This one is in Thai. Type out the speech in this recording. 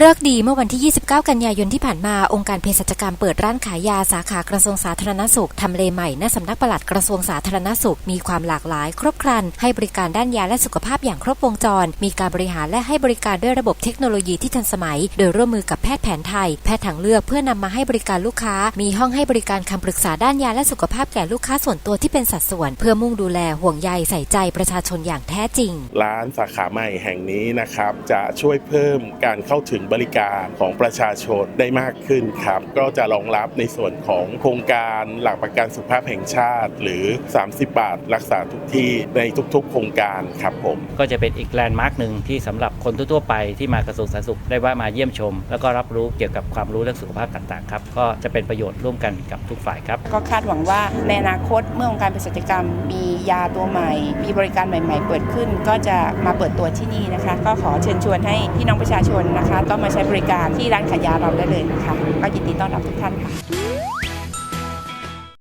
เลิกดีเมื่อวันที่ 29 กันยายนที่ผ่านมาองค์การเภสัชกรรมเปิดร้านขายยาสาขากระทรวงสาธารณสุขทำเลใหม่ณสำนักปลัดกระทรวงสาธารณสุข มีความหลากหลาย ครบครัน ให้บริการด้านยาและสุขภาพอย่างครบวงจร มีการบริหารและให้บริการด้วยระบบเทคโนโลยีที่ทันสมัย โดยร่วมมือกับแพทย์แผนไทย แพทย์ทางเลือกเพื่อนำมาให้บริการลูกค้า มีห้องให้บริการคำปรึกษาด้านยาและสุขภาพแก่ลูกค้าส่วนตัวที่เป็นสัดส่วน เพื่อมุ่งดูแลห่วงใยใส่ใจประชาชนอย่างแท้จริง ร้านสาขาใหม่แห่งนี้นะครับจะช่วยเพิ่มการเข้าถึงบริการของประชาชนได้มากขึ้นครับ ก็จะรองรับในส่วนของโครงการหลักประกันสุขภาพแห่งชาติ หรือ 30 บาท รักษาทุกที่ในทุกๆ โครงการครับผมก็จะเป็นอีกแลนด์มาร์กหนึ่งที่สำหรับคนทั่วๆไปที่มากระทรวงสาธารณสุขได้ว่ามาเยี่ยมชม แล้วก็รับรู้เกี่ยวกับความรู้เรื่องสุขภาพต่างๆครับก็จะเป็นประโยชน์ร่วมกันกับทุกฝ่ายครับ ก็คาดหวังว่าในอนาคตเมื่อองค์การเภสัชกรรม มียาตัวใหม่ มีบริการใหม่ ๆ เปิดขึ้น ก็จะมาเปิดตัวที่นี่นะคะ ก็ขอเชิญชวนให้พี่น้องประชาชนนะคะก็มาใช้บริการที่ร้านขายยาเราได้เลยนะคะก็ยินดีต้อนรับทุกท่านค่ะ